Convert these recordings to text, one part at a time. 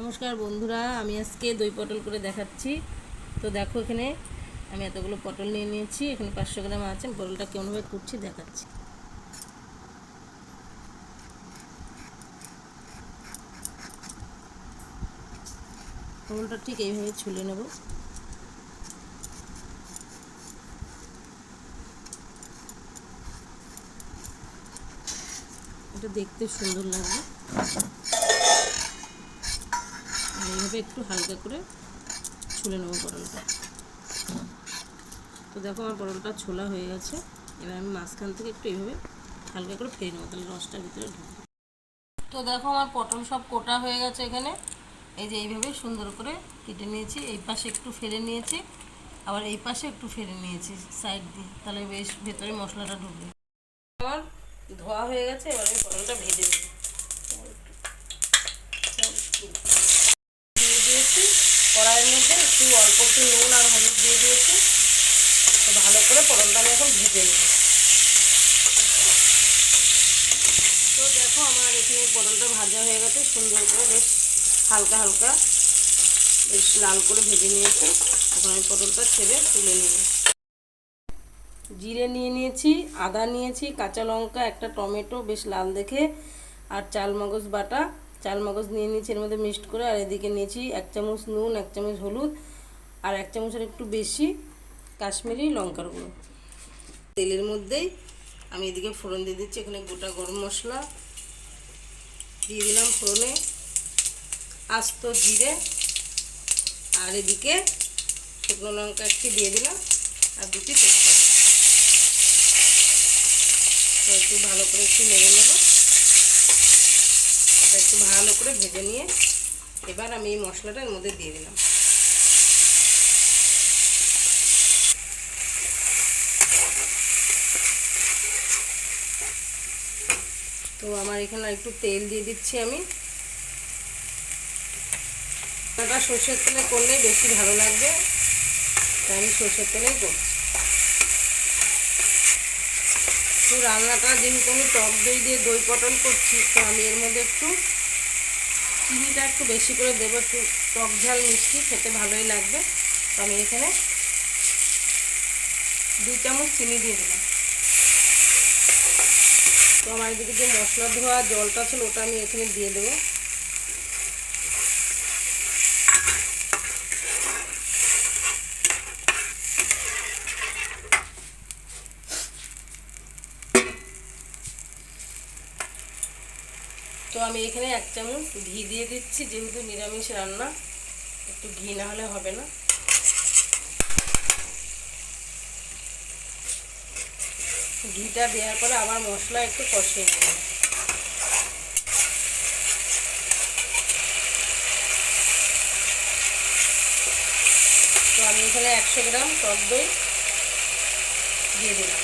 নমস্কার বন্ধুরা, আমি আজকে দই পটল করে দেখাচ্ছি। তো দেখো এখানে আমি এতগুলো পটল নিয়ে নিয়েছি, এখানে পাঁচশো গ্রাম আছে পটলটা কেমনভাবে কুটছি দেখাচ্ছি। পটলটা ঠিক এইভাবে ছুলে নেব। এটা দেখতে সুন্দর লাগবে। এইভাবে একটু হালকা করে ছুলে নেব পটলটা। তো দেখো আমার পটলটা ছোলা হয়ে গেছে। এবার আমি মাঝখান থেকে একটু এইভাবে হালকা করে ফেলে নেব, তাহলে রসটার ভিতরে ঢুকবে। তো দেখো আমার পটল সব কোটা হয়ে গেছে এখানে। এই যে এইভাবে সুন্দর করে কেটে নিয়েছি, এই পাশে একটু ফেলে নিয়েছি, আবার এই পাশে একটু ফেলে নিয়েছি সাইড দিয়ে, তাহলে বেশ ভেতরে মশলাটা ঢুকবে। আমার ধোয়া হয়ে গেছে, এবার আমি পটলটা ভেজে নেব দিয়ে দিয়েছি কড়াইয়ের মধ্যে একটু অল্প একটু নুন আর হলুদ দিয়ে দিয়েছি। তো ভালো করে পটলটা আমি এখন ভেজে নেব। তো দেখো আমার এখানে পটলটা ভাজা হয়ে গেছে, সুন্দর করে বেশ হালকা হালকা বেশ লাল করে ভেজে নিয়েছি। এখন আমি পটলটা ছেড়ে তুলে নেব। জিরে নিয়ে নিয়েছি, আদা নিয়েছি, কাঁচা লঙ্কা, একটা টমেটো, বেশ লাল দেখে, আর চাল মগজ বাটা। চাল মগজ নিয়ে নিয়েছি, এর মধ্যে মিক্সড করে, আর এদিকে নিয়েছি এক চামচ নুন, এক চামচ হলুদ, আর এক চামচের একটু বেশি কাশ্মীরি লঙ্কার গুঁড়ো। তেলের মধ্যেই আমি এদিকে ফোড়ন দিয়ে দিচ্ছি, এখানে গোটা গরম মশলা দিয়ে দিলাম ফোড়নে, আস্ত জিরে, আর এদিকে শুকনো লঙ্কা একটি দিয়ে দিলাম, আর দুটি তেজপাতা একটু ভালো করে একটু নেড়ে নেব। এটা একটু ভালো করে ভেজে নিয়ে এবার আমি এই মশলাটা এর মধ্যে দিয়ে দিলাম। তো আমার এখানে একটু তেল দিয়ে দিচ্ছি আমি। সর্ষের তেলে করলেই বেশি ভালো লাগবে। তাই আমি সর্ষের তেলেই করছি। তো রান্নাটা যেহেতু আমি টক দই দিয়ে দই পটল করছি, তো আমি এর মধ্যে একটু চিনিটা একটু বেশি করে দেবো, একটু টক ঝাল মিষ্টি, খেতে ভালোই লাগবে। তো আমি এখানে দু চামচ চিনি দিয়ে দিলাম। তো আমার এদিকে যে মশলা ধোয়া জলটা ছিল ওটা আমি এখানে দিয়ে দেবো। তো আমি এখানে এক চামচ ঘি দিয়ে দিচ্ছি, যেহেতু নিরামিষ রান্না, একটু ঘি না হলে হবে না। ঘিটা দেওয়ার পরে আবার মশলা একটু কষিয়ে নেব। তো আমি এখানে একশো গ্রাম টক দই দিয়ে দিলাম।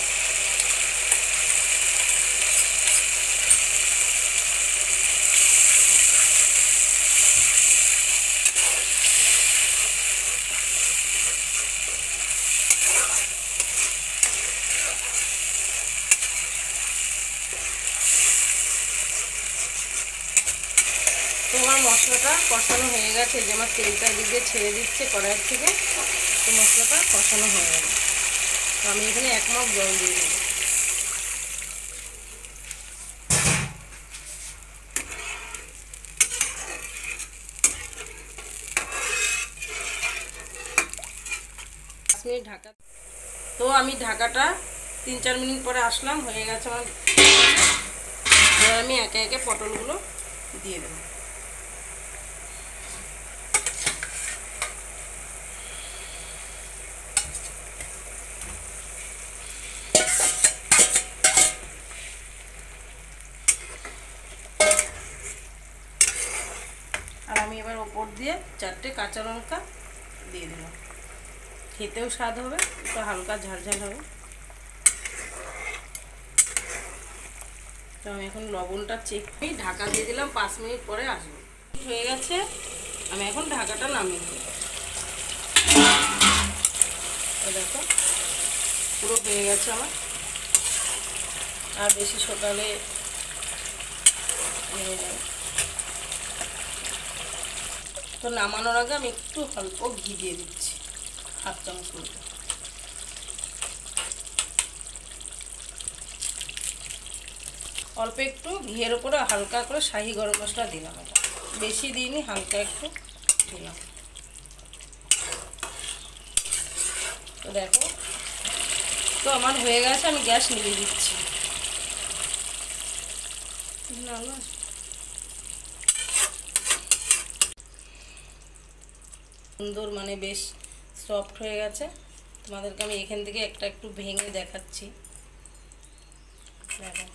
তোমার মশলাটা কষানো হয়ে গেছে যে আমার তেলটা দিকে ছেড়ে দিচ্ছে কড়াইয়ের থেকে, তো মশলাটা কষানো হয়ে গেছে তো আমি এখানে এক মগ জল দিয়ে মিনিট ঢাকা তো আমি ঢাকাটা তিন চার মিনিট পরে আসলাম, হয়ে গেছে আমার আমি একে একে পটলগুলো দিয়ে দেবো আর আমি এবার ওপর দিয়ে চারটে কাঁচা লঙ্কা দিয়ে দিলাম। খেতেও স্বাদ হবে, একটু হালকা ঝালঝাল হবে। তো আমি এখন লবণটা চেক করি, ঢাকা দিয়ে দিলাম, পাঁচ মিনিট পরে আসব। হয়ে গেছে, আমি এখন ঢাকাটা নামিয়ে দেবো দেখো, পুরো হয়ে গেছে আমার। আর বেশি সকালে তো নামানোর আগে আমি একটু অল্প ঘি দিয়ে দিচ্ছি, হাফ চামচ মতো। অল্প একটু ঘিয়ের উপরে হালকা করে শাহি গরম মশলা দিলাম এটা। বেশি দিইনি, হালকা একটু দিলাম। তো দেখো, তো আমার হয়ে গেছে, আমি গ্যাস নিভিয়ে দিচ্ছি। না সুন্দর মানে বেশ সফট হয়ে গেছে। তোমাদেরকে আমি এখান থেকে একটা একটু ভেঙে দেখাচ্ছি। দেখো।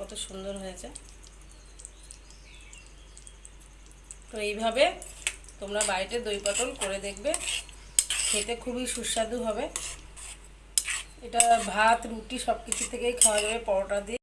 কত সুন্দর হয়েছে। তো এইভাবে তোমরা বাড়িতে দই পটল করে দেখবে। খেতে খুবই সুস্বাদু হবে। এটা ভাত, রুটি সব কিছু থেকেই খাওয়া যাবে, পরোটা দিয়ে।